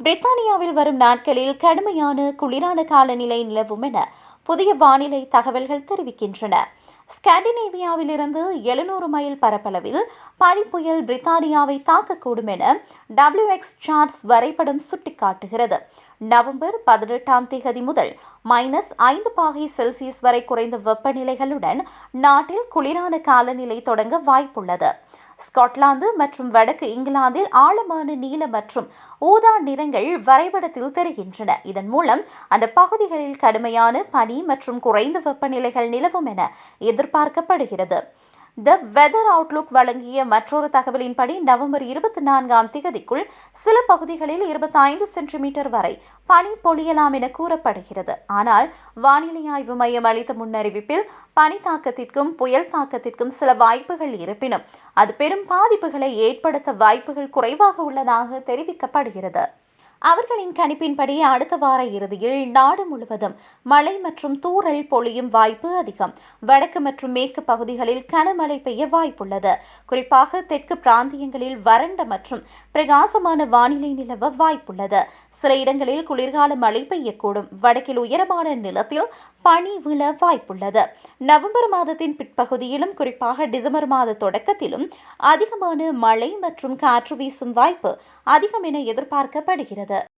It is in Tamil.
பிரித்தானியாவில் வரும் நாட்களில் கடுமையான குளிரான காலநிலை நிலவும் என புதிய வானிலை தகவல்கள் தெரிவிக்கின்றன. ஸ்காண்டினேவியாவிலிருந்து எழுநூறு மைல் பரப்பளவில் பனிப்புயல் பிரித்தானியாவை தாக்கக்கூடும் என டபிள்யூஎக்ஸ் சார்ட்ஸ் வரைபடம் சுட்டிக்காட்டுகிறது. நவம்பர் பதினெட்டாம் தேதி முதல் மைனஸ் ஐந்து பாகை செல்சியஸ் வரை குறைந்த வெப்பநிலைகளுடன் நாட்டில் குளிரான காலநிலை தொடங்க வாய்ப்புள்ளது. ஸ்காட்லாந்து மற்றும் வடக்கு இங்கிலாந்தில் ஆழமான நீல மற்றும் ஊதா நிறங்கள் வரைபடத்தில் தெரிகின்றன. இதன் மூலம் அந்த பகுதிகளில் கடுமையான பனி மற்றும் குறைந்த வெப்பநிலைகள் நிலவும் என எதிர்பார்க்கப்படுகிறது. த வெதர் அவுட்லுக் வழங்கிய மற்றொரு தகவலின்படி நவம்பர் இருபத்தி நான்காம் திகதிக்குள் சில பகுதிகளில் இருபத்தைந்து சென்டிமீட்டர் வரை பனி பொழியலாம் என கூறப்படுகிறது. ஆனால் வானிலை ஆய்வு மையம் அளித்த முன்னறிவிப்பில் பனி தாக்கத்திற்கும் புயல் தாக்கத்திற்கும் சில வாய்ப்புகள் இருப்பினும் அது பெரும் பாதிப்புகளை ஏற்படுத்த வாய்ப்புகள் குறைவாக உள்ளதாக தெரிவிக்கப்படுகிறது. அவர்களின் கணிப்பின்படி அடுத்த வார இறுதியில் நாடு முழுவதும் மழை மற்றும் தூறல் பொழியும் வாய்ப்பு அதிகம். வடக்கு மற்றும் மேற்கு பகுதிகளில் கனமழை பெய்ய வாய்ப்புள்ளது. குறிப்பாக தெற்கு பிராந்தியங்களில் வறண்ட மற்றும் பிரகாசமான வானிலை நிலவ வாய்ப்புள்ளது. சில இடங்களில் குளிர்கால மழை பெய்யக்கூடும். வடக்கில் உயரமான நிலத்தில் பனி விழ வாய்ப்புள்ளது. நவம்பர் மாதத்தின் பிற்பகுதியிலும் குறிப்பாக டிசம்பர் மாத தொடக்கத்திலும் அதிகமான மழை மற்றும் காற்று வீசும் வாய்ப்பு அதிகம் என எதிர்பார்க்கப்படுகிறது. പറയുന്നത്